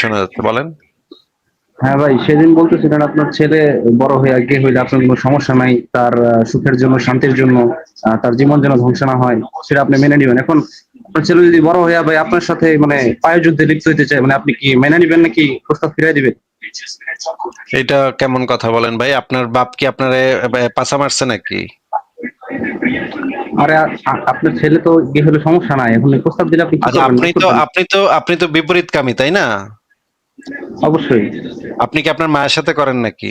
শোনা যাচ্ছে বলেন। হ্যাঁ ভাই সেদিন বলতেছিলেন আপনার ছেলে বড় হয়ে গে হইলে আপনার কোনো সমস্যা নাই তার সুখের জন্য শান্তির জন্য তার জীবন যেন ধ্বংস না হয় সেটা আপনি মেনে নিবেন। এখন আপনার ছেলে যদি বড় হয়ে ভাই আপনার সাথে মানে পায়ে যুদ্ধে লিপ্ত হইতে চায় মানে আপনি কি মেনে নিবেন নাকি প্রস্তাব ফিরাই দিবেন? এটা কেমন কথা বলেন ভাই? আপনার বাপ কি আপনারে পাছা মারছে নাকি? আরে আপনার ছেলে তো গে হলে সমস্যা নাই এখন প্রস্তাব দিলে আপনি আচ্ছা আপনি তো আপনি তো আপনি তো বিপরীতকামী তাই না? অবশ্যই। আপনি কি আপনার মায়ের সাথে করেন নাকি?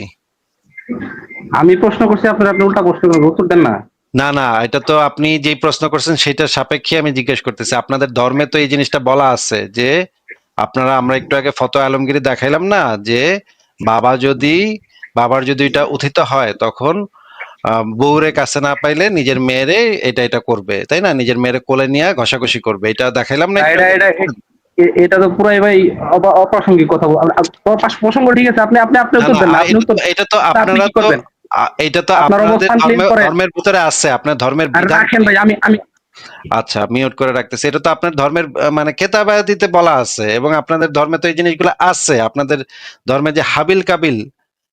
আমি প্রশ্ন করছি আপনার আপনি উল্টা প্রশ্ন করেন উত্তর দেন না। না না এটা তো আপনি যেই প্রশ্ন করছেন সেটার সাপেক্ষে আমি জিজ্ঞেস করতেছি। আপনাদের ধর্মে তো এই জিনিসটা বলা আছে যে আপনারা আমরা একটু আগে ফটো আলমগিরি দেখাইলাম না যে বাবা যদি বাবার যদি এটা উথিত হয় তখন বউরে কাছে না পাইলে নিজের মেয়েরে এটা এটা করবে তাই না? নিজের মেয়েরে কোলে নিয়ে ঘষাঘষি করবে। এটা দেখাইলাম না এটা তো পুরাই ভাই অপ- অপ্রাসঙ্গিক কথা প্রসঙ্গ ঠিক আছে আপনি আপনি আপনি উত্তর দেন না আপনি এটা উত্তর তো- এটা তো আপনারা তো এটা তো আপনাদের ধর্মের- ধর্মের ভিতরে আছে আপনার ধর্মের বিধান রাখেন ভাই আমি আমি আচ্ছা মিউট করে রাখতেছি এটা তো আপনার ধর্মের মানে কেতাবায়াতিতে বলা আছে এবং আপনাদের ধর্মে তো এই জিনিসগুলো আছে আপনাদের ধর্মে যে হাবিল কাবিল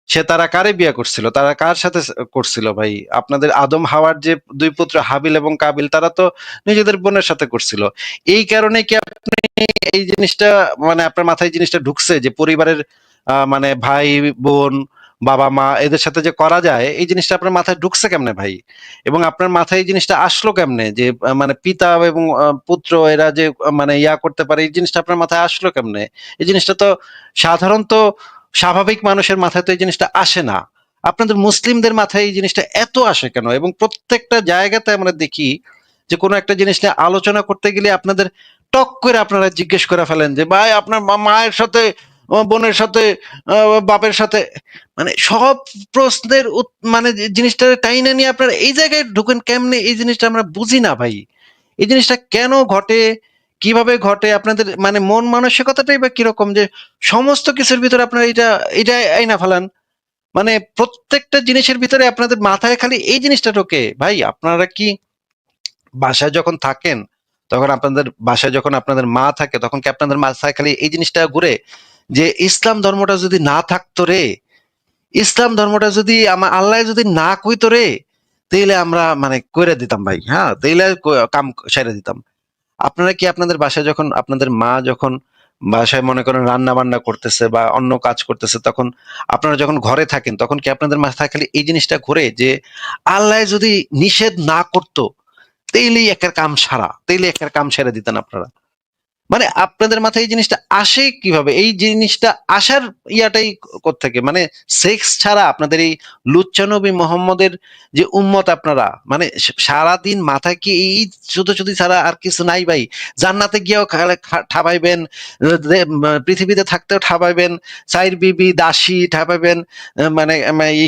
সে তারা কারে বিয়ে করছিল? তারা কার সাথে করছিল ভাই? আপনাদের আদম হাওয়ার যে দুই পুত্র হাবিল এবং কাবিল তারা তো নিজেদের বোনের সাথে করছিল। এই কারণে কি আপনি এই জিনিসটা মানে আপনার মাথায় জিনিসটা ঢুকছে যে পরিবারের মানে ভাই, বোন, বাবা, মা এদের সাথে যে করা যায়, এই জিনিসটা আপনার মাথায় ঢুকছে কেমনে ভাই? এবং আপনার মাথায় এই জিনিসটা আসলো কেমনে যে মানে পিতা এবং পুত্র এরা যে মানে ইয়া করতে পারে, এই জিনিসটা আপনার মাথায় আসলো কেমনে? এই জিনিসটা তো সাধারণত স্বাভাবিক মানুষের মাথায় তো এই জিনিসটা আসে না। আপনাদের মুসলিমদের মাথায় এই জিনিসটা এত আসে কেন? এবং প্রত্যেকটা জায়গাতে আমরা দেখি যে কোনো একটা জিনিস নিয়ে আলোচনা করতে গেলে আপনাদের টক করে আপনারা জিজ্ঞেস করে ফেলেন যে, ভাই, আপনার মায়ের সাথে বোনের সাথে বাপের সাথে? মানে সব প্রশ্নের মানে জিনিসটা টাইনা নিয়ে আপনারা এই জায়গায় ঢুকেন কেমনে? এই জিনিসটা আমরা বুঝি না, ভাই। এই জিনিসটা কেন ঘটে? কীভাবে ঘটে? আপনাদের মানে মন মানসিকতাটাই বা কীরকম? যে সমস্ত কিছুর ভিতরে আপনারা এটা এটা আইনা ফেলান। মানে প্রত্যেকটা জিনিসের ভিতরে আপনাদের মাথায় খালি এই জিনিসটা ঢোকে। ভাই, আপনারা কি বাসায় যখন থাকেন তখন আপনাদের বাসায় যখন আপনাদের মা থাকে, তখন কি আপনাদের মাথায় খালি এই জিনিসটা ঘুরে? যে ইসলাম ধর্মটা যদি না থাকতো রে, ইসলাম ধর্মটা যদি আমার আল্লাহ যদি না কইতো রে, তাইলে আমরা মানে কইরা দিতাম ভাই হ্যাঁ? তাইলে কাম সেরে দিতাম। আপনারা কি আপনাদের বাসায় যখন, আপনাদের মা যখন বাসায় মনে করেন রান্না বান্না করতেছে বা অন্য কাজ করতেছে, তখন আপনারা যখন ঘরে থাকেন, তখন কি আপনাদের মাথায় খালি এই জিনিসটা ঘুরে যে আল্লাহ যদি নিষেধ না করতো তাইলেই একের কাম সারা তাইলে একের কাম সেরে দিতেন আপনারা। মানে আপনাদের মাথায় এই জিনিসটা আসে কীভাবে? এই জিনিসটা আসার ইয়াটাই থেকে মানে সেক্স ছাড়া আপনাদের এই লুচ্চানবী মোহাম্মদের যে উম্মত আপনারা মানে সারা দিন মাথায় কি এই শুধু ছাড়া আর কিছু নাই ভাই? জান্নাতে গিয়েও ঠাপাইবেন পৃথিবীতে থাকতেও ঠাবাইবেন সাইর বিবি দাসী ঠাপাইবেন আহ, মানে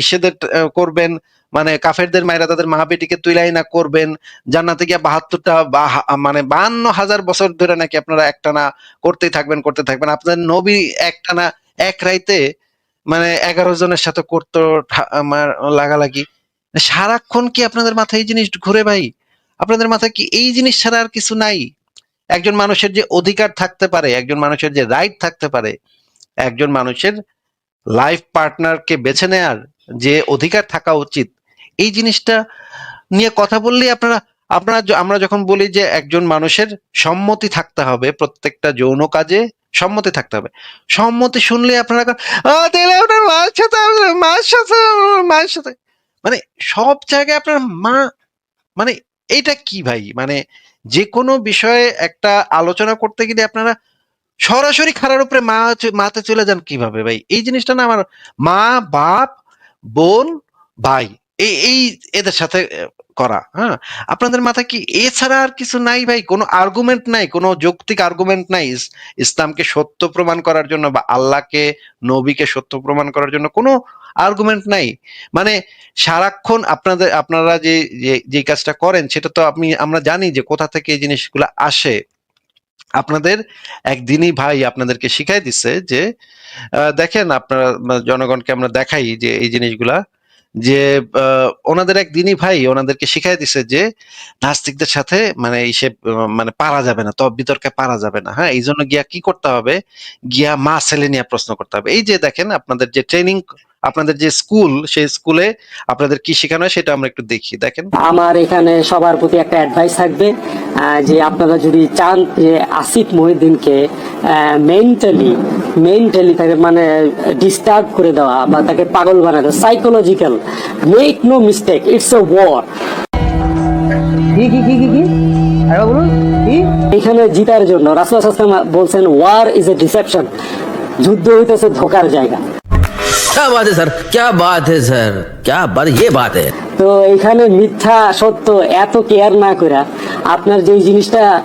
ইসেদের করবেন মানে কাফেরদের মায়েরা তাদের মা বেটিকে তুইলাই না করবেন, জান্নাতে গিয়ে বাহাত্তরটা মানে বাহান্ন হাজার বছর ধরে নাকি আপনারা একটানা করতেই থাকবেন, করতে থাকবেন। আপনাদের নবী একটানা, এক রাইতে মানে এগারো জনের সাথে করতো আমার লাগালাগি। সারাক্ষণ কি আপনাদের মাথায় এই জিনিস ঘুরে ভাই? আপনাদের মাথায় কি এই জিনিস ছাড়া আর কিছু নাই? একজন মানুষের যে অধিকার থাকতে পারে, একজন মানুষের যে রাইট থাকতে পারে, একজন মানুষের লাইফ পার্টনারকে বেছে নেয়ার যে অধিকার থাকা উচিত এই জিনিসটা নিয়ে কথা বললেই আপনারা আপনারা আমরা যখন বলি যে একজন মানুষের সম্মতি থাকতে হবে প্রত্যেকটা যৌন কাজে, সম্মতি থাকতে হবে। সম্মতি শুনলে আপনারা তাহলে আপনার মায়ের সাথে মায়ের সাথে মায়ের সাথে। মানে সব জায়গায় আপনার মা মানে এইটা কি ভাই? মানে যে কোনো বিষয়ে একটা আলোচনা করতে গেলে আপনারা সরাসরি খারার উপরে মা মাতে চলে যান কীভাবে ভাই? এই জিনিসটা না আমার মা, বাপ, বোন, ভাই। এই এই এদের সাথে করা হ্যাঁ? আপনাদের মাথায় কি এছাড়া আর কিছু নাই ভাই? কোনো আর্গুমেন্ট নাই? কোনো যৌক্তিক আর্গুমেন্ট নাই? ইসলামকে সত্য প্রমাণ করার জন্য বা আল্লাহকে, নবীকে সত্য প্রমাণ করার জন্য কোনো আর্গুমেন্ট নাই? মানে সারাক্ষণ আপনাদের, আপনারা যে, যে- কাজটা করেন, সেটা তো আপনি, আমরা জানি যে কোথা থেকে এই জিনিসগুলো আসে। আপনাদের একদিনই ভাই আপনাদেরকে শিখাই দিচ্ছে যে দেখেন আপনারা, জনগণকে আমরা দেখাই যে এই জিনিসগুলা যে ওনাদের একদিনই ভাই ওনাদেরকে শিখাই দিছে যে, নাস্তিকদের সাথে মানে সে মানে পারা যাবে না, তব বিতর্কে পারা যাবে না। হ্যাঁ এই জন্য গিয়া কি করতে হবে? গিয়া মা ছেলে নিয়ে প্রশ্ন করতে হবে। এই যে দেখেন, আপনাদের যে ট্রেনিং আপনাদের যে স্কুল সেই স্কুলে আপনাদের কি শেখানো হয় সেটা আমরা একটু দেখি। দেখেন। আমার এখানে সবার প্রতি একটা অ্যাডভাইস থাকবে আহ, যে আপনারা যদি চান যে আসিফ মহিউদ্দিনকে মেন্টালি মেন্টালি তাকে মানে ডিস্টার্ব করে দেওয়া বা তাকে পাগল বানানো psychological make no mistake it's a war কি কি কি কি কি? আরেকবার বলুন কি? এখানে জিতার জন্য রাসুল আসলাম বলছেন ওয়ার ইজ এ ডিসেপশন যুদ্ধ হইতেছে ধোকার জায়গা। क्या बात है सर क्या बात है सर क्या बात ये बात है তো এখানে মিথ্যা সত্য এত কেয়ার না করে আপনার যে জিনিসটা আহ,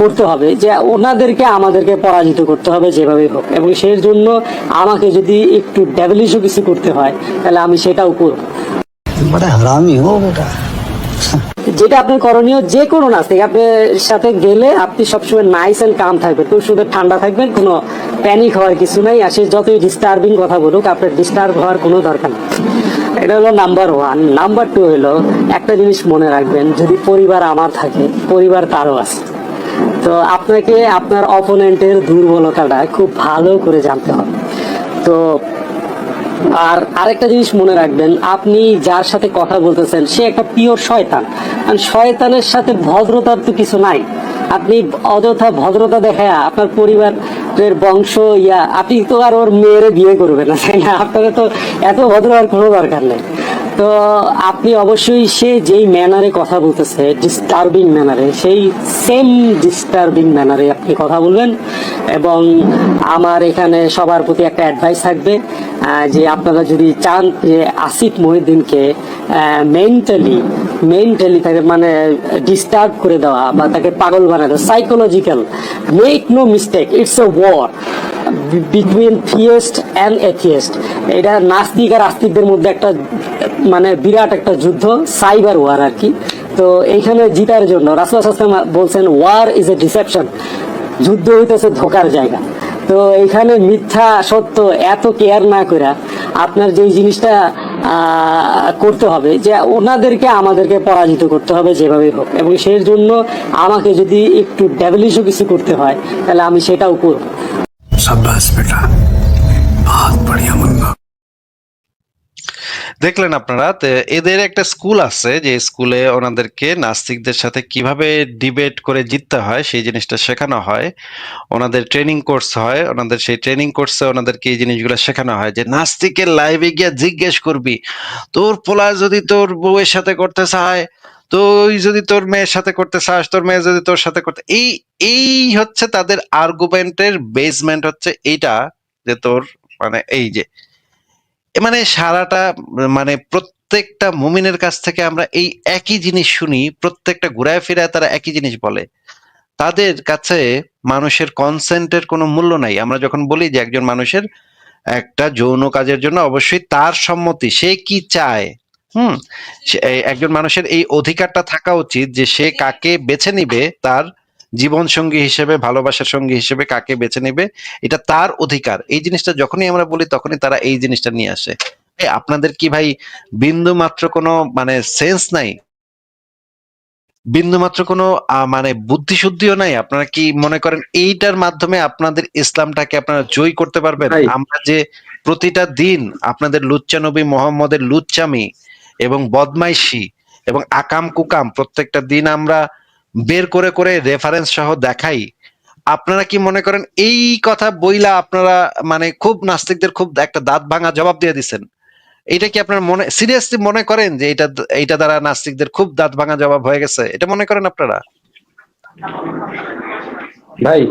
করতে হবে যে ওনাদেরকে আমাদেরকে পরাজিত করতে হবে যেভাবে হোক এবং সেই জন্য আমাকে যদি একটু ডেভেলিশও কিছু করতে হয় তাহলে আমি সেটাও করব बड़ा हरामी हो बेटा যেটা আপনার করণীয় যে কোনো নাস্তিক আপনার সাথে গেলে আপনি সবসময় নাইস এন্ড কাম থাকবেন। খুব সুন্দর ঠান্ডা থাকবেন, কোনো প্যানিক হওয়ার কিছু নাই, আর সে যতই ডিস্টার্বিং কথা বলুক, আপনার ডিস্টার্ব হওয়ার কোনো দরকার নেই। এটা হলো নাম্বার ওয়ান নাম্বার টু হলো, একটা জিনিস মনে রাখবেন, যদি পরিবার আমার থাকে, পরিবার তারও আছে। তো আপনাকে আপনার অপোনেন্টের দুর্বলতাটা খুব ভালো করে জানতে হবে। তো আর আরেকটা জিনিস মনে রাখবেন, আপনি যার সাথে কথা বলতেছেন, সে একটা পিওর শয়তান। আর শয়তানের সাথে ভদ্রতার তো কিছু নাই। আপনি অযথা ভদ্রতা দেখায় আপনার পরিবারের বংশ, ইয়া, আপনি তো আর ওর মেয়েরে বিয়ে করবেন না, তাই না? আপনার তো এত ভদ্র আর কোনো দরকার নেই। তো আপনি অবশ্যই সে যেই ম্যানারে কথা বলতেছে ডিস্টার্বিং ম্যানারে সেই সেম ডিস্টার্বিং ম্যানারে আপনি কথা বলবেন এবং আমার এখানে সবার প্রতি একটা অ্যাডভাইস থাকবে যে আপনারা যদি চান যে আসিফ মহিউদ্দিনকে মেন্টালি মেন্টালি তাকে মানে ডিস্টার্ব করে দেওয়া বা তাকে পাগল বানানো psychological make no mistake it's a war between theist and atheist এটা নাস্তিক আর আস্তিকদের মধ্যে একটা মানে বিরাট একটা যুদ্ধ, সাইবার ওয়ার আর কি। তো এইখানে জিতার জন্য রাসুল আসলাম বলছেন ওয়ার ইজ এ ডিসেপশন যুদ্ধ হইতেছে ধোকার জায়গা। তো এইখানে মিথ্যা সত্য এত কেয়ার না করে আপনার যেই জিনিসটা করতে হবে, যে ওনাদেরকে আমাদেরকে পরাজিত করতে হবে যেভাবেই হোক। এবং সেই জন্য আমাকে যদি একটু ডেভেলিশও কিছু করতে হয়, তাহলে আমি সেটাও করব। সাব্বাস বেটা। দেখলেন আপনারা এদের একটা স্কুল আছে, যে স্কুলে ওনাদেরকে নাস্তিকদের সাথে কীভাবে ডিবেট করে জিততে হয়, সেই জিনিসটা শেখানো হয়। ওনাদের ট্রেনিং কোর্স হয়, ওনাদের সেই ট্রেনিং কোর্সে ওনাদেরকে এই জিনিসগুলো শেখানো হয়, যে নাস্তিকের লাইভে গিয়ে জিজ্ঞেস করবি, তোর পোলা যদি তোর বউয়ের সাথে করতে চায়, তুই যদি তোর মেয়ের সাথে করতে চাস, তোর মেয়ে যদি তোর সাথে করতে এই এই হচ্ছে তাদের আর্গুমেন্টের বেসমেন্ট হচ্ছে এটা যে তোর মানে এই যে মানে সারাটা মানে প্রত্যেকটা মুমিনের কাছ থেকে আমরা এই একই জিনিস শুনি প্রত্যেকটা ঘুরায় ফিরায় তারা একই জিনিস বলে। তাদের কাছে মানুষের কনসেন্টের কোনো মূল্য নাই। আমরা যখন বলি যে একজন মানুষের একটা যৌন কাজের জন্য অবশ্যই তার সম্মতি সে কি চায়? হুম? একজন মানুষের এই অধিকারটা থাকা উচিত যে সে কাকে বেছে নিবে তার জীবন সঙ্গী হিসেবে ভালোবাসার সঙ্গী হিসেবে কাকে বেছে নেবে এটা তার অধিকার। এই জিনিসটা যখনই আমরা বলি তখনই তারা এই জিনিসটা নিয়ে আসে। আপনাদের কি ভাই বিন্দু মাত্র কোনো মানে সেন্স নাই? বিন্দু মাত্র কোনো মানে বুদ্ধি শুদ্ধিও নাই? আপনারা কি মনে করেন এইটার মাধ্যমে আপনাদের ইসলামটাকে আপনারা জয় করতে পারবেন? আমরা যে প্রতিটা দিন আপনাদের লুচ্চা নবী মোহাম্মদের লুচ্চামি এবং বদমাইশি এবং আকাম কুকাম প্রত্যেকটা দিন আমরা বের করে করে রেফারেন্স সহ দেখাই। আপনারা কি মনে করেন এই কথা বইলা আপনারা মানে খুব নাস্তিকদের খুব একটা দাঁত ভাঙা জবাব দিয়ে দিচ্ছেন এটা কি আপনার মনে সিরিয়াসলি মনে করেন যে এটা এইটা দ্বারা নাস্তিকদের খুব দাঁত ভাঙা জবাব হয়ে গেছে? এটা মনে করেন আপনারা? ভাই।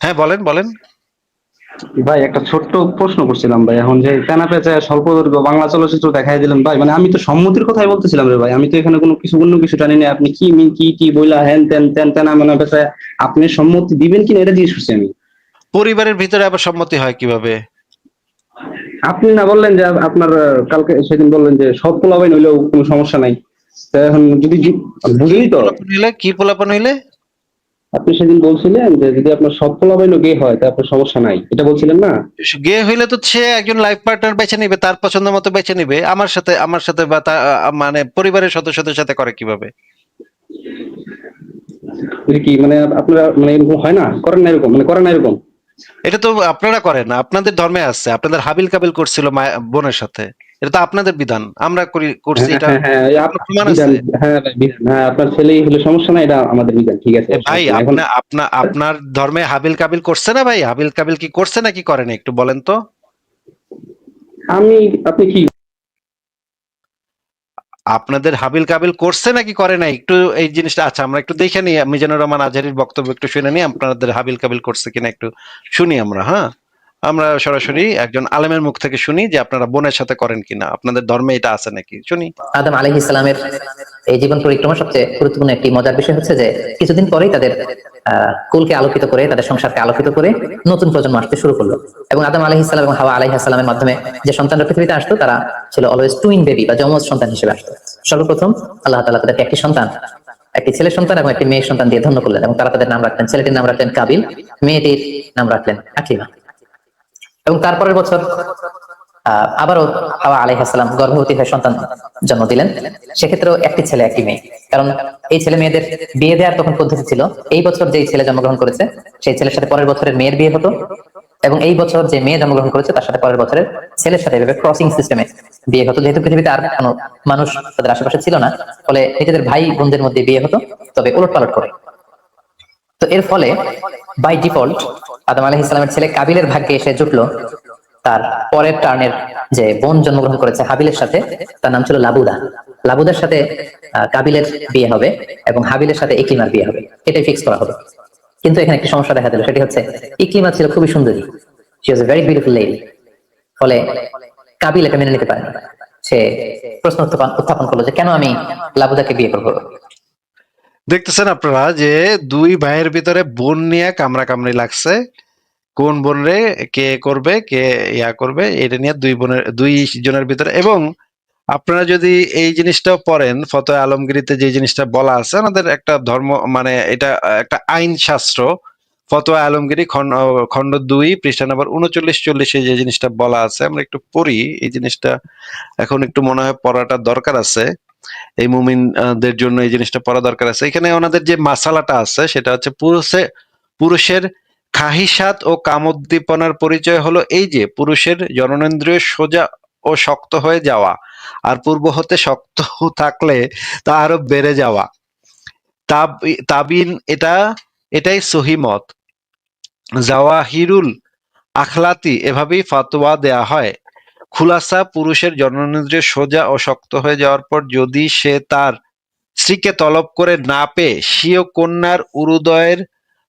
হ্যাঁ বলেন বলেন। ভাই একটা ছোট্ট প্রশ্ন করছিলাম ভাই এখন যে তেনা পেঁচা স্বল্প দৈর্ঘ্য বাংলা চলচ্চিত্র দেখাই দিলেন ভাই মানে আমি তো সম্মতির কথাই বলতেছিলাম রে ভাই আমি তো এখানে কোনো কিছু অন্য কিছু জানি না আপনি কি মি- কি কি বইলা হ্যান তেন তেন তেনা মানে পেঁচা আপনি সম্মতি দিবেন কিনা এটা জিজ্ঞেস করছি আমি। পরিবারের ভিতরে আবার সম্মতি হয় কীভাবে? আপনি না বললেন যে আপনার কালকে সেদিন বললেন যে সব পোলাবাই নইলেও কোনো সমস্যা নাই। এখন যদি বুঝলি তো। কি পোলাপান হইলে? আপনি সেদিন বলছিলেন যে যদি আপনার সব পোলাবাইন গে হয় তা আপনার সমস্যা নাই। এটা বলছিলেন না? গে হইলে তো সে একজন লাইফ পার্টনার বেছে নিবে তার পছন্দ মতো বেছে নিবে। আমার সাথে আমার সাথে বা মানে পরিবারের সদস্যদের সাথে করে কীভাবে? কি মানে আপনারা মানে এরকম হয় না? করেন না এরকম মানে করেন না এরকম? এটা তো আপনারা করেন না আপনাদের ধর্মে আছে। আপনাদের হাবিল কাবিল করছিল বোনের সাথে। এটা তো আপনাদের বিধান। আমরা করি করছি এটা হ্যাঁ হ্যাঁ প্রমাণ আছে? হ্যাঁ বিধান। হ্যাঁ আপনার ছেলেই হলে সমস্যা নাই এটা আমাদের বিধান ঠিক আছে? ভাই আপনার আপনার আপনার ধর্মে হাবিল কাবিল করছে না ভাই? হাবিল কাবিল কি করছে নাকি করে না একটু বলেন তো। আমি আপনি কি? আপনাদের হাবিল কাবিল করছে নাকি করে না? একটু এই জিনিসটা আচ্ছা আমরা একটু দেখে নিই মিজানুর রহমান আজহারির বক্তব্য একটু শুনে নিই আপনাদের হাবিল কাবিল করছে কিনা একটু শুনি আমরা হ্যাঁ? আমরা সরাসরি একজন আলেমের মুখ থেকে শুনি যে আপনারা বোনের সাথে করেন কিনা। আপনাদের ধর্মে এটা আছে নাকি? শুনি। আদম আলহ ইসলামের এই জীবন পরিক্রমার সবচেয়ে গুরুত্বপূর্ণ একটি মজার বিষয় হচ্ছে যে, কিছুদিন পরেই তাদের কুলকে আলোকিত করে, তাদের সংসারকে আলোকিত করে নতুন প্রজন্ম আসতে শুরু করল। এবং আদম আলহ ইসলাম এবং হাওয়া আলহ ইসলামের মাধ্যমে যে সন্তানরা পৃথিবীতে আসতো, তারা ছিল অলওয়েজ টুইন বেবি বা যমজ সন্তান হিসেবে আসতো। সর্বপ্রথম আল্লাহ তালা তাদেরকে একটি সন্তান, একটি ছেলে সন্তান এবং একটি মেয়ে সন্তান দিয়ে ধন্য করলেন এবং তারা তাদের নাম রাখলেন ছেলেটির নাম রাখলেন কাবিল, মেয়েটির নাম রাখলেন আকিমা। এবং তারপরের বছর আবারও হাওয়া আলাইহাসালাম গর্ভবতী হয়ে সন্তান জন্ম দিলেন। সেক্ষেত্রেও একটি ছেলে, একটি মেয়ে। কারণ এই ছেলে মেয়েদের বিয়ে দেওয়ার তখন পদ্ধতি ছিল, এই বছর যেই ছেলে জন্মগ্রহণ করেছে, সেই ছেলের সাথে পরের বছরের মেয়ের বিয়ে হতো এবং এই বছর যে মেয়ে জন্মগ্রহণ করেছে, তার সাথে পরের বছরের ছেলের সাথে এভাবে ক্রসিং সিস্টেমে বিয়ে হতো। যেহেতু পৃথিবীতে আর কোনো মানুষ তাদের আশেপাশে ছিল না, ফলে নিজেদের ভাই বোনদের মধ্যে বিয়ে হতো, তবে উলট পালট করে। তো এর ফলে বাই ডিফল্ট আদম আলাহ ইসলামের ছেলে কাবিলের ভাগ্যে এসে জুটলো। তার পরের টার্নের যে বোন জন্মগ্রহণ করেছে হাবিলের সাথে, তার নাম ছিল লাবুদা। লাবুদার সাথে কাবিলের বিয়ে হবে এবং হাবিলের সাথে ইকলিমার বিয়ে হবে। এটাই ফিক্স করা হবে। কিন্তু এখানে একটি সমস্যা দেখা দিল, সেটি হচ্ছে ইকলিমা ছিল খুবই সুন্দরী। She was very beautiful lady ফলে কাবিল এটা মেনে নিতে পারে না। সে প্রশ্ন উত্থাপন করল যে কেন আমি লাবুদাকে বিয়ে করব? দেখতেছেন আপনারা যে দুই ভাইয়ের ভিতরে বোন নিয়ে কামড়া কামড়ি লাগছে। কোন বোন রে কে করবে, কে ইয়া করবে, এটা নিয়ে দুই বোনের, দুই জনের ভিতরে। এবং আপনারা যদি এই জিনিসটাও পড়েন, ফতোয়া আলমগিরিতে যে জিনিসটা বলা আছে, আমাদের একটা ধর্ম মানে এটা একটা আইন শাস্ত্র ফতোয়া আলমগিরি খণ্ড খণ্ড দুই, পৃষ্ঠা নাম্বার উনচল্লিশ, চল্লিশে যে জিনিসটা বলা আছে, আমরা একটু পড়ি। এই জিনিসটা এখন একটু মনে হয় পড়াটা দরকার আছে। এই মুমিনদের জন্য এই জিনিসটা পড়া দরকার আছে। এখানে ওনাদের যে মাসালাটা আছে, সেটা হচ্ছে পুরুষে, পুরুষের খাহিসাত ও কামোদ্দীপনার পরিচয় হলো এই যে, পুরুষের জননেন্দ্রিয় সোজা ও শক্ত হয়ে যাওয়া, আর পূর্ব হতে শক্ত থাকলে তা আরও বেড়ে যাওয়া। তাব- তাবিন এটা, এটাই সহিমত জাওয়াহিরুল আখলাতি, এভাবেই ফাতোয়া দেয়া হয়। খুলাসা পুরুষের জননেন্দ্রিয় সোজা ও শক্ত হয়ে যাওয়ার পর যদি সে তার স্ত্রীকে তলব করে না পেয়ে স্বীয় কন্যার উরুদয়ের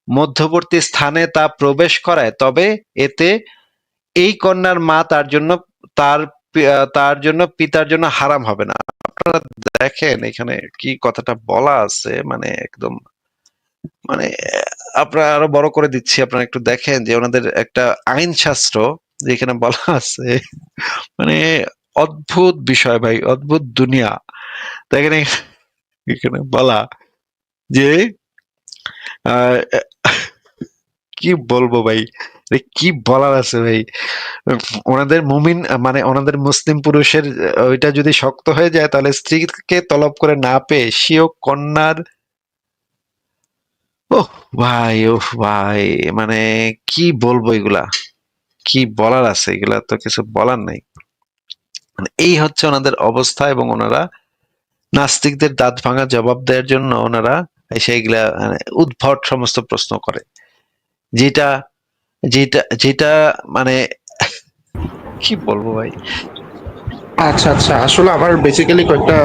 মধ্যবর্তী স্থানে তা প্রবেশ করায়, তবে এতে এই কন্যার মা তার জন্য, তার তার জন্য পিতার জন্য হারাম হবে না। আপনারা দেখেন এখানে কি কথাটা বলা আছে মানে একদম মানে আপনারা আরও বড় করে দিচ্ছি, আপনারা একটু দেখেন যে ওনাদের একটা আইন শাস্ত্র যেখানে বলা আছে মানে অদ্ভুত বিষয় ভাই, অদ্ভুত দুনিয়া। দেখেন এখানে বলা যে কি বলব ভাই? কি বলার আছে ভাই? ওনাদের মুমিন মানে ওনাদের মুসলিম পুরুষের, ওইটা যদি শক্ত হয়ে যায়, তাহলে স্ত্রীকে তলব করে না পেয়ে সেও কন্যার ওহ ভাই ওহ ভাই মানে কি বলব এগুলা? কি বলার আছে? এগুলা তো কিছু বলার নাই। মানে এই হচ্ছে ওনাদের অবস্থা এবং ওনারা নাস্তিকদের দাঁত ভাঙা জবাব দেওয়ার জন্য ওনারা সেইগুলা মানে উদ্ভট সমস্ত প্রশ্ন করে। যেটা যেটা যেটা মানে কি বলব ভাই? আচ্ছা আচ্ছা। আসলে আমার বেসিক্যালি কয়েকটা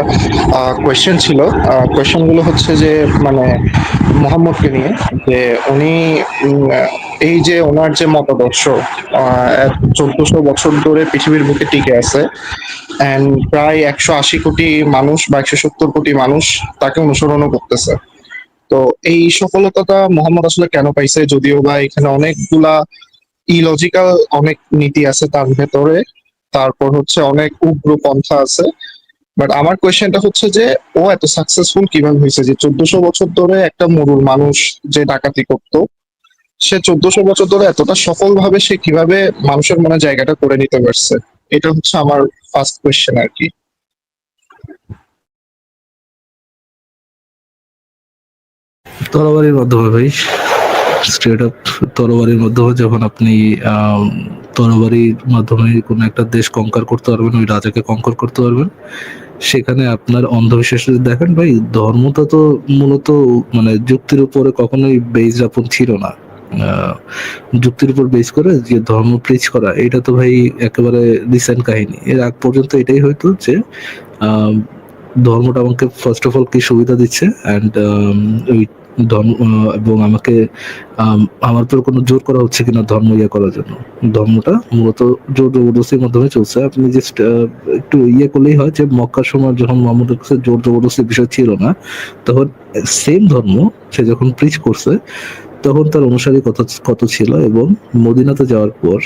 কোয়েশ্চেন ছিল। কোয়েশ্চেনগুলো হচ্ছে যে মানে মোহাম্মদকে নিয়ে যে উনি এই যে ওনার যে মতাদর্শ চোদ্দশো বছর ধরে পৃথিবীর বুকে টিকে আছে অ্যান্ড প্রায় একশো আশি কোটি মানুষ বা একশো সত্তর কোটি মানুষ তাকে অনুসরণও করতেছে। তো এই সফলতাটা মোহাম্মদ আসলে কেন পাইছে? যদিও বা এখানে অনেকগুলা ইলজিক্যাল অনেক নীতি আছে তার ভেতরে। তারপর হচ্ছে অনেক উগ্র পন্থা আছে। বাট আমার কোয়েশ্চেনটা হচ্ছে যে, ও এত সাকসেসফুল কীভাবে হয়েছে? যে চোদ্দশো বছর ধরে একটা মরুর মানুষ যে ডাকাতি করতো, সে চোদ্দশো বছর ধরে এতটা সফল ভাবে সে কীভাবে মানুষের মনে জায়গাটা করে নিতে পারছে? এটা হচ্ছে আমার ফার্স্ট কোয়েশ্চেন আর কি। তরবারির মাধ্যমে ভাই। স্ট্রেট আপ তরবারির মাধ্যমে যখন আপনি তরবারির মাধ্যমে কোনো একটা দেশ কঙ্কার করতে পারবেন, ওই রাজাকে কঙ্কার করতে পারবেন, সেখানে আপনার অন্ধবিশ্বাস দেখেন ভাই, ধর্মটা তো মূলত মানে যুক্তির উপরে কখনোই বেজ আপন ছিল না। যুক্তির উপর বেস করে যে ধর্ম প্রিচ করা, এটা তো ভাই একেবারে রিসেন্ট কাহিনী। এর আগ পর্যন্ত এটাই হয়তো যে ধর্মটা আমাকে ফার্স্ট অফ অল কি সুবিধা দিচ্ছে অ্যান্ড ওই ধর্ম এবং আমাকে আমার উপর কোনো জোর করা হচ্ছে কিনা ধর্ম ইয়ে করার জন্য। ধর্মটা মূলত জোর জবরদস্তির মাধ্যমে চলছে। আপনি জাস্ট একটু ইয়ে করলেই হয় যে মক্কার সময় যখন মোহাম্মদের কাছে জোর জবরদস্তির বিষয় ছিল না, তখন সেম ধর্ম সে যখন প্রিচ করছে, তখন তার অনুসারী কত কত ছিল এবং মদিনাতে যাওয়ার পর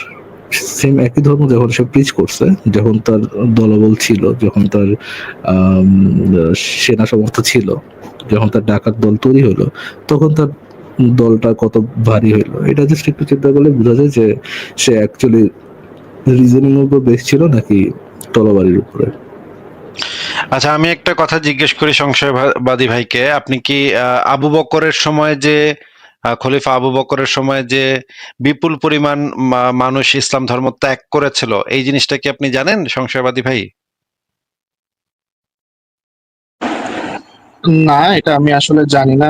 সেম একই ধর্ম যখন সে প্রিচ করছে, যখন তার দলবল ছিল, যখন তার সেনা সমর্থ ছিল যখন তার ডাকাত দল তৈরি হলো, তখন তার দলটা কত ভারী হইল। এটা জাস্ট একটু চিন্তা করলে বোঝা যায় যে সে অ্যাকচুয়ালি রিজনিং এর উপর বেশ ছিল নাকি তলবারির উপরে? আচ্ছা আমি একটা কথা জিজ্ঞেস করি সংশয়বাদী ভাইকে। আপনি কি আবু বকরের সময় যে খলিফা আবু বকরের সময় যে বিপুল পরিমাণ মানুষ ইসলাম ধর্ম ত্যাগ করেছিল, এই জিনিসটা কি আপনি জানেন সংশয়বাদী ভাই? না, এটা আমি আসলে জানি না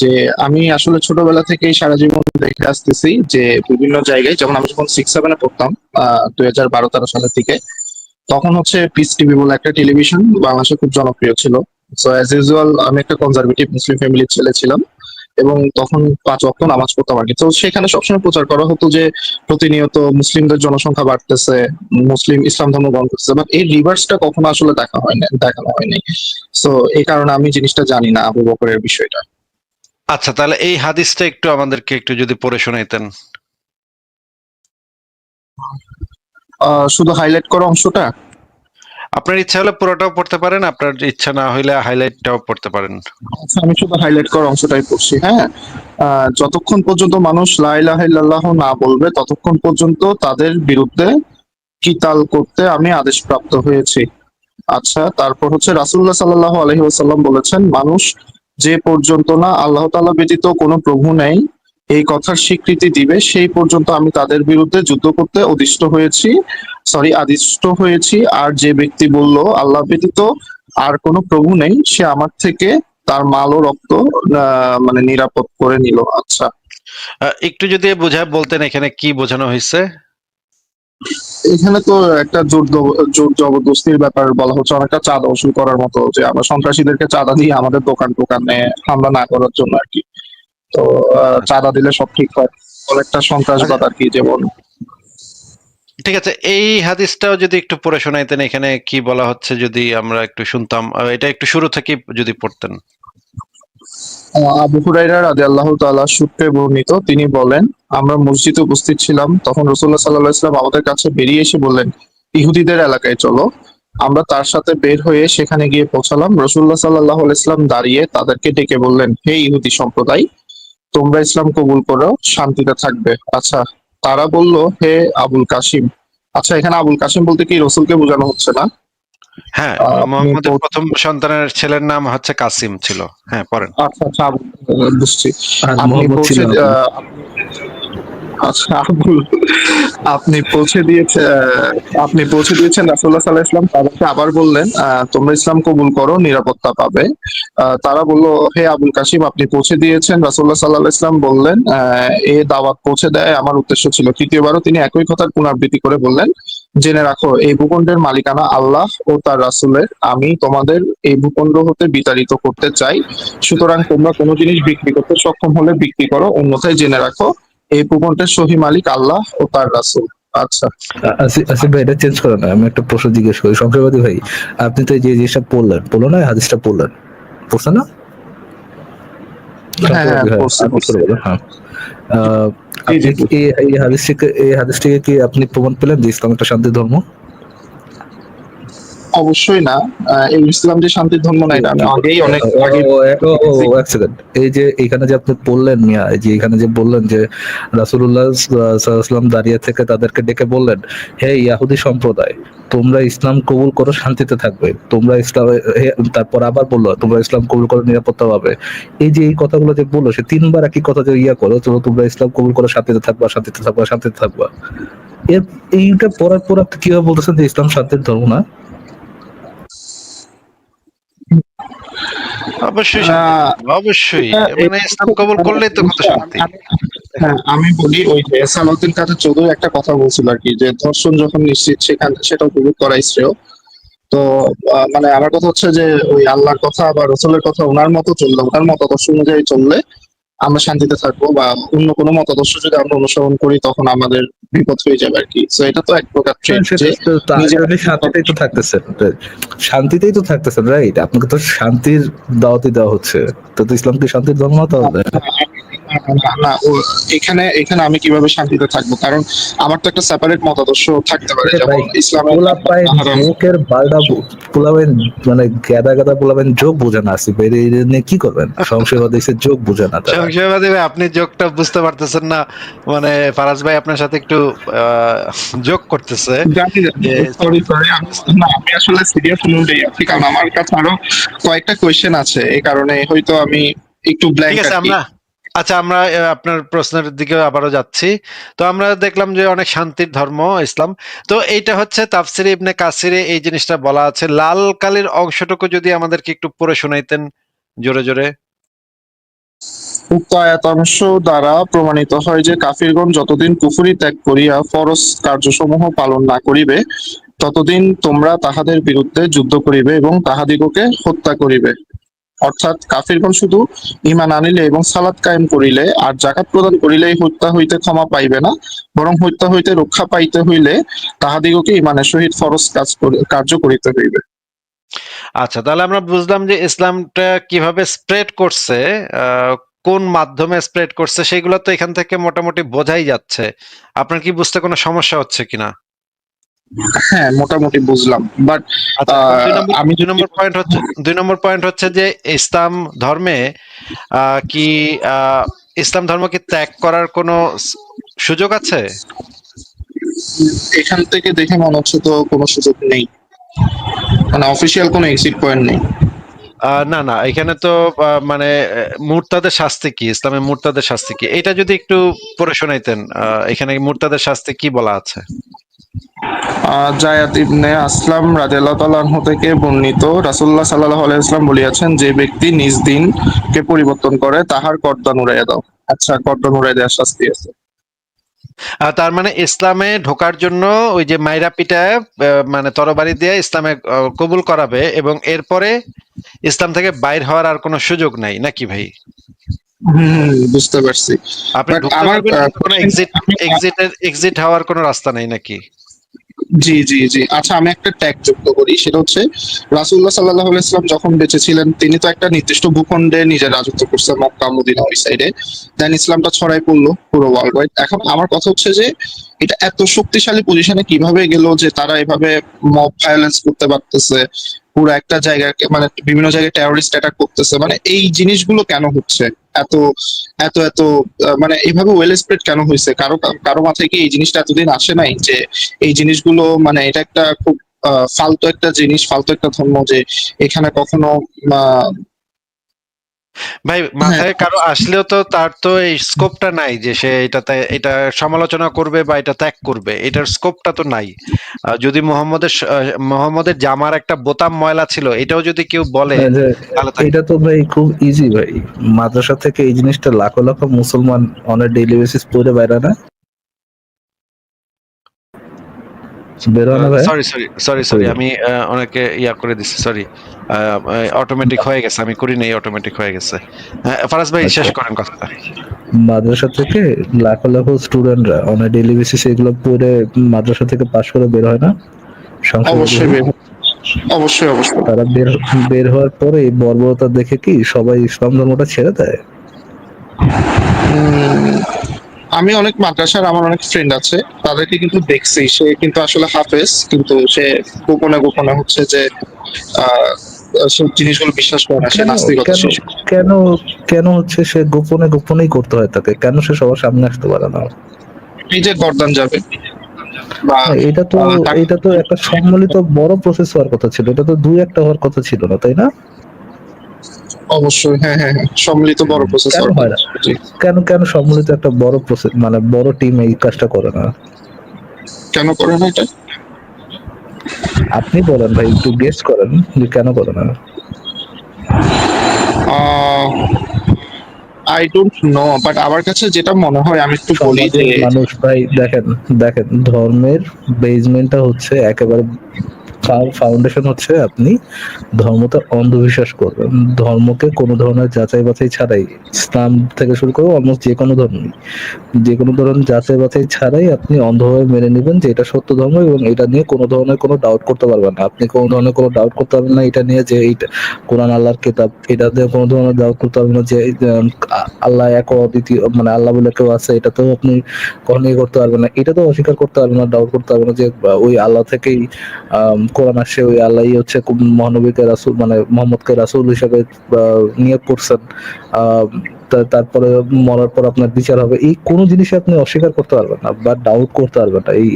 যে আমি আসলে ছোটবেলা থেকেই সারা জীবন দেখে আসতেছি যে বিভিন্ন জায়গায় যখন আমি যখন সিক্স সেভেনে পড়তাম দুই হাজার বারো, তেরো সালের দিকে, তখন হচ্ছে পিস টিভি বলে একটা টেলিভিশন বাংলাদেশে খুব জনপ্রিয় ছিল। সো অ্যাজ ইউজুয়াল আমি একটা কনজারভেটিভ মুসলিম ফ্যামিলির ছেলে ছিলাম। এবং তখন পাঁচ ওয়াক্ত নামাজ পড়তাম আর কি। তো সেখানে সবসময় প্রচার করা হতো যে প্রতিনিয়ত মুসলিমদের জনসংখ্যা বাড়তেছে মুসলিম ইসলাম ধর্ম গ্রহণ করতেছে বাট এই রিভার্সটা কখনো আসলে দেখা হয় না দেখানো হয়নি। সো এই কারণে আমি জিনিসটা জানি না আবু বকরের বিষয়টা। আচ্ছা তাহলে এই হাদিসটা একটু আমাদেরকে একটু যদি পড়ে শোনাইতেন। শুধু হাইলাইট করা অংশটা? আপনার ইচ্ছা হলে পুরোটাও পড়তে পারেন, আপনার ইচ্ছা না হইলে হাইলাইটটাও পড়তে পারেন। আচ্ছা আমি শুধু হাইলাইট করা অংশটাই পড়ছি হ্যাঁ? যতক্ষণ পর্যন্ত মানুষ লা ইলাহা ইল্লাল্লাহ না বলবে, ততক্ষণ পর্যন্ত তাদের বিরুদ্ধে কিতাল করতে আমি আদেশ প্রাপ্ত হয়েছি। আচ্ছা তারপর হচ্ছে রাসূলুল্লাহ সাল্লাল্লাহু আলাইহি ওয়াসাল্লাম বলেছেন, মানুষ যে পর্যন্ত না, আল্লাহ তাআলা ব্যতীত কোনো প্রভু নেই এই কথার স্বীকৃতি দিবে সেই পর্যন্ত আমি তাদের বিরুদ্ধে যুদ্ধ করতে অদিষ্ট হয়েছি সরি আদিষ্ট হয়েছি। আর যে ব্যক্তি বলল আল্লাহ ব্যতীত আর কোনো প্রভু নেই সে আমার থেকে তার মাল ও রক্ত মানে নিরাপদ করে নিল। আচ্ছা। একটু যদি বোঝায় বলতেন এখানে কি বোঝানো হয়েছে। এখানে তো একটা জোর জোর জবরদস্তির ব্যাপার বলা হচ্ছে অনেকটা চাঁদা উসুল করার মতো যে আমরা সন্ত্রাসীদেরকে চাঁদা দিয়ে আমাদের দোকান টোকানে হামলা না করার জন্য আর কি। তো চাঁদা দিলে সব ঠিক হয়। অনেকটা সন্ত্রাসবাদ আর কি যেমন ঠিক আছে এই হাদিসটাও যদি একটু পড়ে শোনাইতেন এখানে কি বলা হচ্ছে যদি আমরা একটু শুনতাম এটা একটু শুরু থেকে যদি পড়তেন। আবু হুরাইরা রাদিয়াল্লাহু তাআলা সূত্রে বর্ণিত তিনি বলেন আমরা মসজিদে উপস্থিত ছিলাম তখন রাসূলুল্লাহ সাল্লাল্লাহু আলাইহি আমাদের কাছে বেরিয়ে এসে বললেন ইহুদিদের এলাকায় চলো আমরা তার সাথে বের হয়ে সেখানে গিয়ে পৌঁছালাম রাসূলুল্লাহ সাল্লাল্লাহু আলাইহি ওয়াসাল্লাম দাঁড়িয়ে তাদেরকে ডেকে বললেন হে ইহুদি সম্প্রদায় তোমরা ইসলাম কবুল করো শান্তিতে থাকবে। আচ্ছা তারা বলল হে আবুল কাসিম। আচ্ছা এখানে আবুল কাসিম বলতে কি রসুলকে বোঝানো হচ্ছে না? হ্যাঁ মোহাম্মদের প্রথম সন্তানের ছেলের নাম হচ্ছে কাসিম ছিল। হ্যাঁ পরেন আচ্ছা আচ্ছা বুঝছি। আর আপনি মোহাম্মদ পৌঁছে ছিল আপনার। আহ, আচ্ছা আপনি পৌঁছে দিয়েছে আপনি পৌঁছে দিয়েছেন রাসূলুল্লাহ সাল্লাল্লাহু আলাইহি ওয়াসাল্লাম তাদেরকে আবার বললেন তোমরা ইসলাম কবুল করো, নিরাপত্তা পাবে। তারা বলল, হে আবুল কাসিম আপনি পৌঁছে দিয়েছেন। রাসূলুল্লাহ সাল্লাল্লাহু আলাইহি ওয়াসাল্লাম বললেন এ দাওয়াত পৌঁছে দেয়। আমার উদ্দেশ্য ছিল, তৃতীয়বারও তিনি একই কথার পুনরাবৃত্তি করে বললেন, জেনে রাখো, এই ভূখণ্ডের মালিকানা আল্লাহ ও তার রাসূলের। আমি তোমাদের এই ভূখণ্ড হতে বিতাড়িত করতে চাই। সুতরাং তোমরা কোনো জিনিস বিক্রি করতে সক্ষম হলে বিক্রি করো, অন্যথায় জেনে রাখো এই ভূখণ্ডের সহি মালিক আল্লাহ ও তার রাসুল। আচ্ছা। আসিফ ভাই এটা চেঞ্জ করো না আমি একটা প্রশ্ন জিজ্ঞেস করি। সংশয়বাদী ভাই আপনি তো যে জিনিসটা পড়লেন পড়ল না এই হাদিসটা পড়লেন পড়ছে না? হ্যাঁ, হ্যাঁ, হ্যাঁ। এই- হাদিসটিকে এই হাদিস কি আপনি প্রমাণ পেলেন যে ইসলাম একটা শান্তি ধর্ম? অবশ্যই না। এই ইসলাম যে শান্তির ধর্ম না এটা আমি আগেই অনেক আগে এক সেকেন্ড এই যে এখানে যে আপনি বললেন মিয়া যে এখানে যে বললেন যে রাসুল্লাহ সাল্লাম দাঁড়িয়ে থেকে তাদেরকে ডেকে বললেন হে ইয়াহুদি সম্প্রদায় তোমরা ইসলাম কবুল করো শান্তিতে থাকবে। তোমরা ইসলাম তারপর আবার বলল তোমরা ইসলাম কবুল করো নিরাপত্তা পাবে। এই যে এই কথাগুলো যে বলল সে তিনবার একই কথা যে ইয়া করো তোমরা ইসলাম কবুল করো শান্তিতে থাকবা শান্তিতে থাকবা শান্তিতে থাকবা। এর এইটা পড়ার পর আপনি কীভাবে বলতেছেন যে ইসলাম শান্তির ধর্ম না? অবশ্যই অবশ্যই। মানে ইসলাম কবুল করলেই তো কত শান্তি। হ্যাঁ আমি বলি ওই যে সালাউদ্দিন কাদের চৌধুরী একটা কথা বলছিল আর কি যে ধর্ষণ যখন নিশ্চিত সেখানে সেটা উপভোগ করাই শ্রেয়। তো মানে আমার কথা হচ্ছে যে ওই আল্লাহর কথা বা রসুলের কথা ওনার মতো চললে ওনার মতো দর্শন অনুযায়ী চললে আমরা শান্তিতে থাকব বা অন্য কোনো মতাদর্শ যদি আমরা অনুসরণ করি তখন আমাদের বিপদ হয়ে যাবে আর কি। তো এটা তো এক প্রকার ট্রেন্ড সেটা যে তো তা- নিজের- শান্তিতেই তো থাকতেছেন। শান্তিতেই তো থাকতেছেন রাইট আপনাকে তো শান্তির দাওয়াতি দেওয়া হচ্ছে। তো তো ইসলাম কি শান্তির ধর্ম তাহলে না, ও এখানে এখানে আমি কীভাবে শান্তিতে থাকব? কারণ আমার তো একটা সেপারেট মতাদর্শ থাকতে পারে আরে যেমন ইসলামের। মুখের বালডা পোলাবেন মানে গাদা গাদা পোলাবেন যোগ বোঝে না আসি কি করবেন? সংশয়বাদ এসে যোগ বোঝে না সংশয়বাদী ভাই আপনি যোগটা বুঝতে পারতেছেন না। মানে ফারাজ ভাই আপনার সাথে একটু আহ, যোগ করতেছে। সরি সরি না আমি আসলে সিরিয়াস মুডে আছি কারণ আমার কাছে আরও কয়েকটা কোয়েশ্চেন আছে এই কারণে হয়তো আমি একটু ঠিক ব্ল্যাঙ্ক আছে আমরা আচ্ছা আমরা আপনার প্রশ্নের দিকে আবারও যাচ্ছি। তো আমরা দেখলাম যে অনেক শান্তির ধর্ম, ইসলাম। তো এইটা হচ্ছে তাফসিরে ইবনে কাসিরে, এই জিনিসটা বলা আছে। লাল কালির অংশটুকু যদি আমাদেরকে একটু পড়ে শোনাইতেন, জোরে জোরে। উক্ত আয়াতাংশ দ্বারা প্রমাণিত হয় যে কাফিরগণ যতদিন কুফরি ত্যাগ করিয়া ফরজ কার্যসমূহ পালন না করিবে, ততদিন তোমরা তাহাদের বিরুদ্ধে যুদ্ধ করিবে এবং তাহাদিগকে হত্যা করিবে। অর্থাৎ কাফিরগণ শুধু ইমান আনিলে এবং সালাত কায়েম করিলে আর জাকাত প্রদান করিলেই হত্যা হইতে ক্ষমা পাইবে না, বরং হত্যা হইতে রক্ষা পাইতে হইলে তাহাদিগকে ইমানের সহিত ফরজ কাজ করি- কার্য করিতে হইবে। আচ্ছা তাহলে আমরা বুঝলাম যে ইসলামটা কীভাবে স্প্রেড করছে কোন মাধ্যমে স্প্রেড করছে, সেগুলো তো এখান থেকে মোটামুটি বোঝাই যাচ্ছে। আপনার কি বুঝতে কোনো সমস্যা হচ্ছে কিনা? হ্যাঁ মোটামুটি বুঝলাম। বাট আচ্ছা নম্বর- আমি দুই নম্বর পয়েন্ট হচ্ছে দুই নম্বর পয়েন্ট হচ্ছে যে ইসলাম ধর্মে কি ইসলাম ধর্ম কি ত্যাগ করার কোনো সুযোগ আছে? এখান থেকে দেখে মনে হচ্ছে তো কোনো সুযোগ নেই। মানে অফিসিয়াল কোনো এক্সিট পয়েন্ট নেই। না না এখানে তো মানে মুরতাদের শাস্তি কি? ইসলামে মুরতাদের শাস্তি কি? এটা যদি একটু পড়ে শোনাইতেন এখানে মুরতাদের শাস্তি কি বলা আছে? জায়াত ইবনে আসলাম রাদিয়াল্লাহু তাআলা আনহু থেকে বর্ণিত রাসূলুল্লাহ সাল্লাল্লাহু আলাইহি ওয়াসাল্লাম বলিয়াছেন যে ব্যক্তি নিজ দিনকে পরিবর্তন করে তাহার কর্দান উড়াইয়া দাও। আচ্ছা কর্দান উড়াই দেওয়ার শাস্তি আছে। তার মানে ইসলামে ঢোকার জন্য ওই যে মাইরা আহ, মানে তরবারি দিয়ে ইসলামে কবুল করাবে এবং এরপরে ইসলাম থেকে বাইর হওয়ার আর কোনো সুযোগ নাই নাকি ভাই? হুম বুঝতে পারছি। আপনি এক্সিট এক্সিট হওয়ার কোনো রাস্তা নাই নাকি? জি জি জি। আচ্ছা আমি একটা ট্যাগ যুক্ত করি। সেটা হচ্ছে রাসুল্লাহ সাল্লাহ ইসলাম যখন বেঁচে ছিলেন তিনি তো একটা নির্দিষ্ট ভূখণ্ডে নিজের রাজত্ব করছেন, মক্কা, মদিনা ওই সাইডে দেন ইসলামটা ছড়াই পড়ল পুরো ওয়ার্ল্ড ওয়াইড এখন আমার কথা হচ্ছে যে, এটা এত শক্তিশালী পজিশনে কীভাবে গেল যে তারা এভাবে মব ভায়োলেন্স করতে পারতেছে? পুরো একটা জায়গাকে মানে বিভিন্ন জায়গায় টেরোরিস্ট অ্যাটাক করতেছে। মানে এই জিনিসগুলো কেন হচ্ছে? এত এত এত মানে এভাবে ওয়েল স্প্রেড কেন হয়েছে? কারও কারও মাথায় কি এই জিনিসটা এতদিন আসে নাই যে এই জিনিসগুলো মানে এটা একটা খুব ফালতু একটা জিনিস, ফালতু একটা ধর্ম যে এখানে কখনো ভাই মাথায় কারও আসলেও তো তার তো এই স্কোপটা নাই যে সে এটাতে এটা সমালোচনা করবে বা এটা ত্যাগ করবে। এটার স্কোপটা তো নাই। যদি মোহাম্মদের মোহাম্মদের জামার একটা বোতাম ময়লা ছিল এটাও যদি কেউ বলে তাহলে তাকে- এটা তো ভাই খুব ইজি ভাই। মাদ্রাসা থেকে এই জিনিসটা লাখো লাখো মুসলমান অনেক ডেইলি বেসিস পড়ে বাইরে না বেরো না ভাই সরি সরি সরি সরি আমি অনেকে ইয়া করে দিচ্ছি সরি অটোমেটিক হয়ে গেছে আমি করি নাই অটোমেটিক হয়ে গেছে। হ্যাঁ, ফারাজ ভাই শেষ করেন কথাটা। মাদ্রাসা থেকে লাখো লাখো স্টুডেন্টরা অনেক ডেইলি বেসিস এগুলো পড়ে মাদ্রাসা থেকে পাশ করে বের হয় না? অবশ্যই অবশ্যই অবশ্যই। তারা বের বের হওয়ার পরে এই বর্বরতা দেখে কি সবাই ইসলাম ধর্মটা ছেড়ে দেয়? আমি অনেক মাদ্রাসার আমার অনেক ফ্রেন্ড আছে তাদেরকে কিন্তু দেখছি। সে কিন্তু আসলে হাফেজ কিন্তু সে গোপনে গোপনে হচ্ছে যে সব জিনিসগুলো বিশ্বাস করে না সে নাস্তিকতা কেন? কেন? কেন হচ্ছে সে গোপনে গোপনেই করতে হয় তাকে? কেন সে সবার সামনে আসতে পারে না? এই যে গর্দান যাবে। হ্যাঁ, এটা তো এটা তো একটা সম্মিলিত বড় প্রসেস হওয়ার কথা ছিল। এটা তো দুই একটা হওয়ার কথা ছিল না তাই না? অবশ্যই হ্যাঁ হ্যাঁ হ্যাঁ সম্মিলিত বড় প্রসেস কেন হয় না? কেন কেন সম্মিলিত একটা বড় প্রসেস মানে বড় টিম এই কাজটা করে না? কেন করে না এটা? আপনি বলেন ভাই একটু গেস করেন যে কেন করে না। আই ডোন্ট নো বাট আমার কাছে যেটা মনে হয় আমি একটু বলি যে মানুষ ভাই দেখেন দেখেন ধর্মের বেসমেন্টটা হচ্ছে একেবারে ফাউন্ডেশন হচ্ছে আপনি ধর্মতে অন্ধবিশ্বাস করবেন। ধর্মকে কোনো ধরনের যাচাই বাছাই ছাড়াই ইসলাম থেকে শুরু করে অলমোস্ট যে কোনো ধর্মই, যে কোনো ধরনের যাচাই বাছাই ছাড়াই আপনি অন্ধভাবে মেনে নেবেন যে এটা সত্য ধর্ম এবং এটা নিয়ে কোনো ধরনের কোনো ডাউট করতে পারবেন না। আপনি কোনো ধরনের কোনো ডাউট করতে পারবেন না, এটা নিয়ে যে এইটা কোরআন, আল্লাহর কেতাব, এটা দিয়ে কোনো ধরনের ডাউট করতে পারবেন না যে আল্লাহ এক অদ্বিতীয় মানে আল্লাহ বলে কেউ আছে, এটাতেও আপনি কখনোই করতে পারবেন না। এটা তো অস্বীকার করতে পারবেন না ডাউট করতে পারবেন না যে ওই আল্লাহ থেকেই কোরআন আসে ওই আল্লাহই হচ্ছে মহানবীকে রাসুল মানে মোহাম্মদকে রাসুল হিসাবে নিয়োগ করছেন। তারপরে মরার পর আপনার বিচার হবে। এই কোনো জিনিসই আপনি অস্বীকার করতে পারবেন না বা ডাউট করতে পারবেন না। এই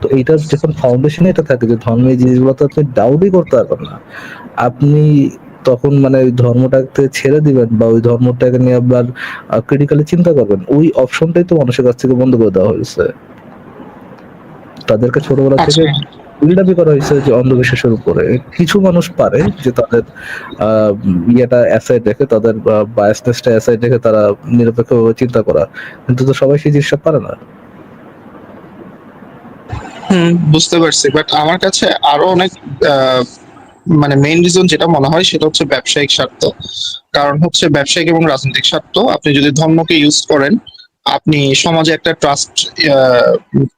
তো এইটার যখন ফাউন্ডেশনে এটা থাকে যে ধর্মের জিনিসগুলো তো আপনি ডাউটই করতে পারবেন না। আপনি তখন মানে ওই ধর্মটাকে ছেড়ে দিবেন বা ওই ধর্মটাকে নিয়ে আবার ক্রিটিক্যালি চিন্তা করবেন। ওই অপশনটাই তো মানুষের কাছ থেকে বন্ধ করে দেওয়া হয়েছে। তাদেরকে ছোটবেলা থেকে বিল্ডআপই করা হয়েছে যে অন্ধবিশ্বাসের উপরে। কিছু মানুষ পারে যে তাদের ইয়েটা অ্যাসাইড রেখে, তাদের বায়াসনেসটা অ্যাসাইড রেখে তারা নিরপেক্ষভাবে চিন্তা করা। কিন্তু তো সবাই সেই জিনিসটা পারে না। হুম, বুঝতে পারছি। বাট আমার কাছে আরও অনেক মানে মেইন রিজন যেটা মনে হয়, সেটা হচ্ছে ব্যবসায়িক স্বার্থ। কারণ হচ্ছে ব্যবসায়িক এবং রাজনৈতিক স্বার্থ। আপনি যদি ধর্মকে ইউজ করেন আপনি সমাজে একটা ট্রাস্ট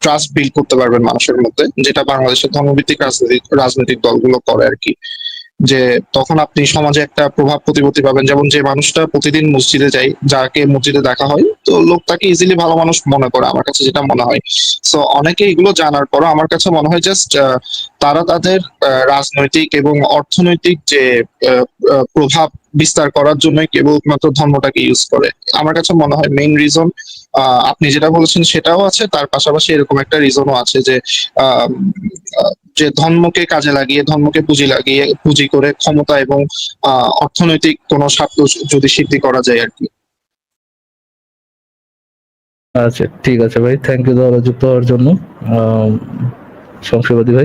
ট্রাস্ট বিল্ড করতে পারবেন মানুষের মধ্যে, যেটা বাংলাদেশের ধর্মভিত্তিক রাজনৈতিক রাজনৈতিক দলগুলো করে আর কি। যে তখন আপনি সমাজে একটা প্রভাব প্রতিপত্তি পাবেন। যেমন যে মানুষটা প্রতিদিন মসজিদে যায়, যাকে মসজিদে দেখা হয়, তো লোক তাকে ইজিলি ভালো মানুষ মনে করে, আমার কাছে যেটা মনে হয়। সো অনেকে এগুলো জানার পরও আমার কাছে মনে হয় জাস্ট তারা তাদের রাজনৈতিক এবং অর্থনৈতিক যে প্রভাব বিস্তার করার জন্য কেবলমাত্র ধর্মটাকে ইউজ করে। আমার কাছে মনে হয় মেইন রিজন আপনি যেটা বলেছেন সেটাও আছে, তার পাশাপাশি এরকম একটা রিজনও আছে যে যে ধর্মকে কাজে লাগিয়ে, ধর্মকে পুঁজি লাগিয়ে, পুঁজি করে ক্ষমতা এবং অর্থনৈতিক কোনো স্বার্থ যদি সিদ্ধি করা যায় আর কি। আচ্ছা ঠিক আছে ভাই। থ্যাংক ইউ দাদা যুক্ত হওয়ার জন্য। সংশয়বাদী ভাই।